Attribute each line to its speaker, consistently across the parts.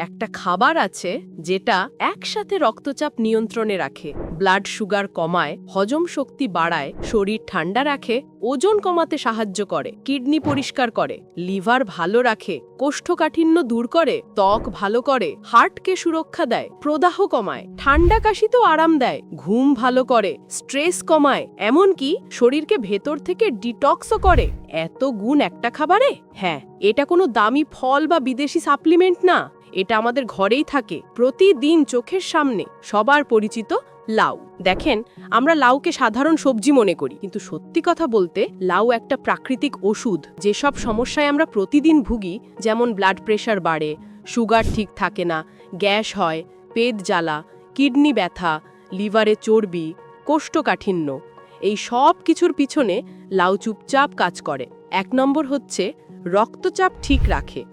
Speaker 1: একটা খাবার আছে যেটা একসাথে রক্তচাপ নিয়ন্ত্রণে রাখে। ব্লাড সুগার কমায়, হজম শক্তি বাড়ায়, শরীর ঠান্ডা রাখে, ওজন কমাতে সাহায্য করে, কিডনি পরিষ্কার করে, লিভার ভালো রাখে, কোষ্ঠকাঠিন্য দূর করে, ত্বক ভালো করে, হার্টকে সুরক্ষা দেয়, প্রদাহ কমায়, ঠান্ডা কাশি তো আরাম দেয়, ঘুম ভালো করে, স্ট্রেস কমায়, এমনকি শরীরকে ভেতর থেকে ডিটক্সও করে। এত গুণ একটা খাবারে? হ্যাঁ এটা কোনো দামি ফল বা বিদেশি সাপ্লিমেন্ট না। এটা আমাদের ঘরেই থাকে, প্রতিদিন চোখের সামনে, সবার পরিচিত লাউ। দেখেন, আমরা লাউকে সাধারণ সবজি মনে করি, কিন্তু সত্যি কথা বলতে লাউ একটা প্রাকৃতিক ওষুধ। যেসব সমস্যায় আমরা প্রতিদিন ভুগি, যেমন ব্লাড প্রেশার বাড়ে সুগার ঠিক থাকে না, গ্যাস হয়, পেট জ্বালা, কিডনি ব্যথা, লিভারে চর্বি, কোষ্ঠকাঠিন্য, এই সব কিছুর পিছনে লাউ চুপচাপ কাজ করে। এক নম্বর হচ্ছে রক্তচাপ ঠিক রাখে।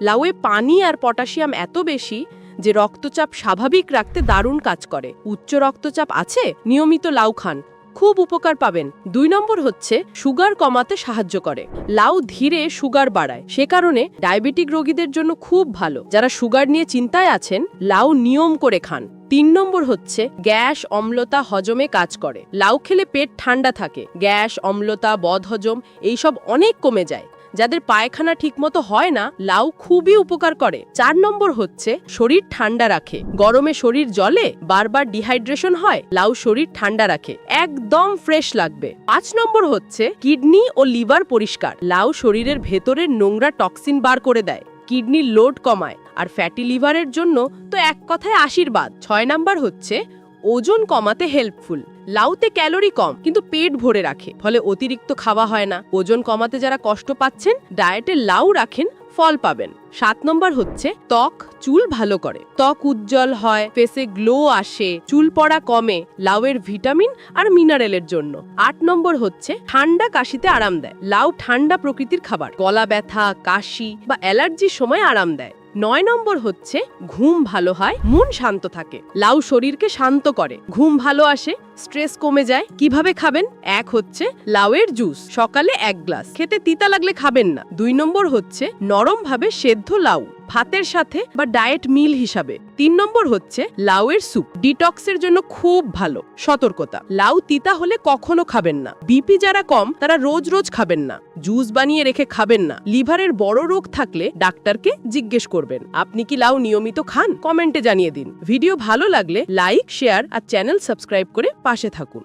Speaker 1: লাউয়ে পানি আর পটাশিয়াম এত বেশি যে রক্তচাপ স্বাভাবিক রাখতে দারুণ কাজ করে। উচ্চ রক্তচাপ আছে, নিয়মিত লাউ খান। খুব উপকার পাবেন। দুই নম্বর হচ্ছে, সুগার কমাতে সাহায্য করে। লাউ ধীরে সুগার বাড়ায়। সে কারণে ডায়াবেটিক রোগীদের জন্য খুব ভালো। যারা সুগার নিয়ে চিন্তায় আছেন, লাউ নিয়ম করে খান। তিন নম্বর হচ্ছে, গ্যাস, অম্লতা হজমে কাজ করে। লাউ খেলে পেট ঠান্ডা থাকে। গ্যাস, অম্লতা, বদহজম, এইসব অনেক কমে যায়। যাদের পায়খানা ঠিকমতো হয় না, লাউ খুবই উপকার করে। চার নম্বর হচ্ছে, শরীর ঠান্ডা রাখে। গরমে শরীর জলে বারবার ডিহাইড্রেশন হয়, লাউ শরীর ঠান্ডা রাখে। একদম ফ্রেশ লাগবে। পাঁচ নম্বর হচ্ছে, কিডনি ও লিভার পরিষ্কার। লাউ শরীরের ভেতরের নোংরা টক্সিন বার করে দেয়। কিডনির লোড কমায়। আর ফ্যাটি লিভারের জন্য তো এক কথায় আশীর্বাদ। ছয় নাম্বার হচ্ছে, ওজন কমাতে হেল্পফুল লাউতে ক্যালোরি কম, কিন্তু পেট ভরে রাখে। ফলে অতিরিক্ত খাওয়া হয় না। ওজন কমাতে যারা কষ্ট পাচ্ছেন, ডায়েটে লাউ রাখেন, ফল পাবেন। সাত নম্বর হচ্ছে, ত্বক, চুল ভালো করে। ত্বক উজ্জ্বল হয়, ফেসে গ্লো আসে, চুল পড়া কমে, লাউয়ের ভিটামিন আর মিনারেলের জন্য। আট নম্বর হচ্ছে, ঠান্ডা কাশিতে আরাম দেয়। লাউ ঠান্ডা প্রকৃতির খাবার। গলা ব্যথা, কাশি বা অ্যালার্জির সময় আরাম দেয়। নয় নম্বর হচ্ছে, ঘুম ভালো হয়, মন শান্ত থাকে। লাউ শরীরকে শান্ত করে। ঘুম ভালো আসে, স্ট্রেস কমে যায়। কীভাবে খাবেন? এক হচ্ছে, লাউয়ের জুস, সকালে এক গ্লাস। খেতে তিতা লাগলে খাবেন না। দুই নম্বর হচ্ছে, নরমভাবে সেদ্ধ লাউ। ভাতের সাথে বা ডায়েট মিল হিসাবে। তিন নম্বর হচ্ছে লাউয়ের স্যুপ। ডিটক্সের জন্য খুব ভালো। সতর্কতা। লাউ তিতা হলে কখনো খাবেন না। বিপি যারা কম, তারা রোজ রোজ খাবেন না। জুস বানিয়ে রেখে খাবেন না। লিভারের বড় রোগ থাকলে ডাক্তারকে জিজ্ঞেস করবেন, আপনি কি লাউ নিয়মিত খান? কমেন্টে জানিয়ে দিন। ভিডিও ভালো লাগলে লাইক, শেয়ার আর চ্যানেল সাবস্ক্রাইব করে পাশে থাকুন।